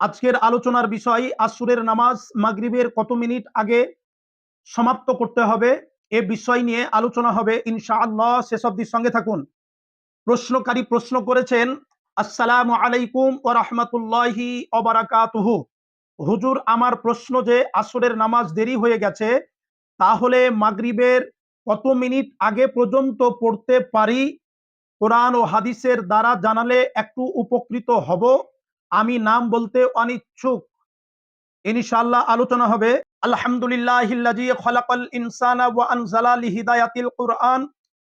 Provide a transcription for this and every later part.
আজকের আলোচনার বিষয় আসুরের নামাজ মাগরিবের কত মিনিট আগে সমাপ্ত করতে হবে? এ বিষয় নিয়ে আলোচনা হবে ইনশাআল্লাহ। শেষ অব্দির সঙ্গে থাকুন। প্রশ্নকারী প্রশ্ন করেছেন, আসসালামু আলাইকুম ও রহমতুল্লাহি অবরাকাতুহু হুজুর, আমার প্রশ্ন যে আসরের নামাজ দেরি হয়ে গেছে, তাহলে মাগরিবের কত মিনিট আগে পর্যন্ত পড়তে পারি? কোরআন ও হাদিসের দ্বারা জানালে একটু উপকৃত হব। আমি নাম বলতে অনিচ্ছুক ইনশাআল্লাহ আলোচনা হবে আলহামদুলিল্লাহিল্লাযী খলাকাল ইনসানা ওয়া আনজালা লিহিদায়াতিল কুরআন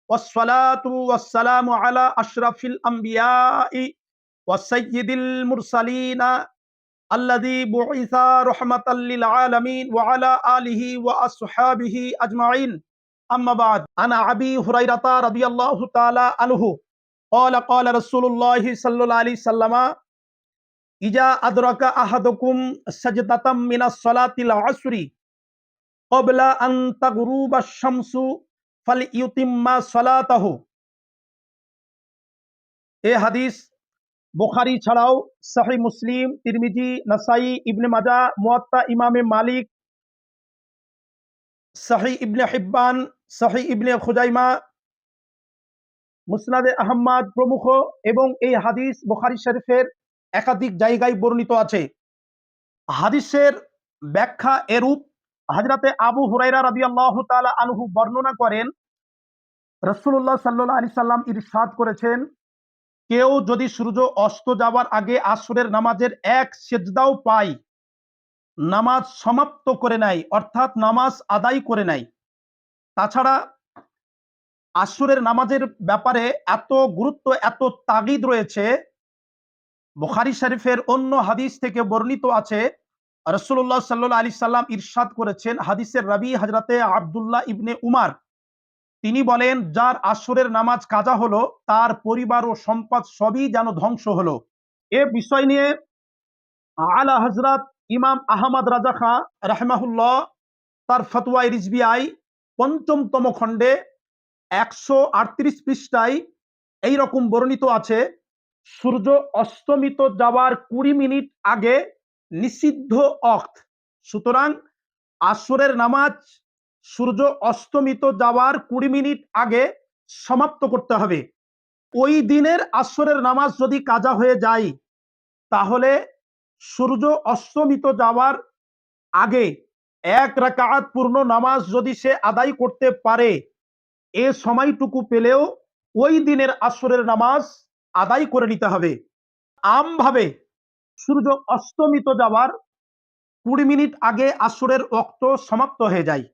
ওয়াসসালাতু ওয়াসসালামু আলা আশরাফিল আমবিয়াই ওয়া সাইয়্যিদিল মুরসালিনা আল্লাযী বুইসা রাহমাতাল লিল আলামিন ওয়া আলা আলিহি ওয়া আসহাবিহি আজমাইন আম্মা বাদ আনা আবি হুরাইরাতা রাদিয়াল্লাহু তাআলা আনহু قال قال رسول الله صلى الله عليه وسلم ইজা আদরাকা আহাদুকুম সাজদাতাম মিনাস সালাতিল আসরি ক্বাবলা আন তাগরুবা শামসু ফালইউতিম্মা সালাতাহু। হাদিস বুখারী ছাড়াও মুসলিম, তিরমিজি, নাসাই, ইবনে মাজা, মুয়াত্তা, ইমামে মালিক সহিহ ইবনে হিব্বান সহিহ ইবনে খুজাইমা, মুসনাদে আহম্মদ প্রমুখ এবং এই হাদিস বুখারী শরীফের একাধিক জায়গায় বর্ণিত আছে। হাদিসের ব্যাখ্যা এরূপ হাজরাতে আবু হুরাইরা রাবি আল্লাহ তালা আনহু বর্ণনা করেন রসুল্লাহ সাল্লাহ আলি সাল্লাম ইরশাদ করেছেন, কেউ যদি সূর্য অস্ত যাওয়ার আগে আসরের নামাজের এক সেজদাও পায়, নামাজ সমাপ্ত করে নেয় অর্থাৎ নামাজ আদায় করে নেয় তাছাড়া আসরের নামাজের ব্যাপারে এত গুরুত্ব, এত তাগিদ রয়েছে বুখারি শরীফের অন্য হাদিস থেকে বর্ণিত আছে রসুল্লাহ সাল্লাহ আলি সাল্লাম ইরশাদ করেছেন হাদিসের রবি হজরতে আবদুল্লাহ ইবনে উমার। তিনি বলেন, যার আসরের নামাজ কাজা হলো, তার পরিবার ও সম্পদ সবই যেন ধ্বংস হলো। এ বিষয় নিয়ে আলা হজরত ইমাম আহমদ রাজা খাঁ রাহমাহুল্লাহ তার ফতুয়াই রিজবিআই পঞ্চমতম খণ্ডে একশো আটত্রিশ পৃষ্ঠায় এইরকম বর্ণিত আছে সূর্য অস্তমিত যাওয়ার কুড়ি মিনিট আগে নিষিদ্ধ অক্ত। সুতরাং আসরের নামাজ সূর্য অস্তমিত যাওয়ার কুড়ি মিনিট আগে সমাপ্ত করতে হবে। ওই দিনের আসরের নামাজ যদি কাজা হয়ে যায়, তাহলে সূর্য অস্তমিত যাওয়ার আগে এক রাকাত পূর্ণ নামাজ যদি সে আদায় করতে পারে, এ সময়টুকু পেলেও ওই দিনের আসরের নামাজ আদায় করে নিতে হবে। আমভাবে সূর্য অস্তমিত যাওয়ার কুড়ি মিনিট আগে আসরের অক্ত সমাপ্ত হয়ে যায়।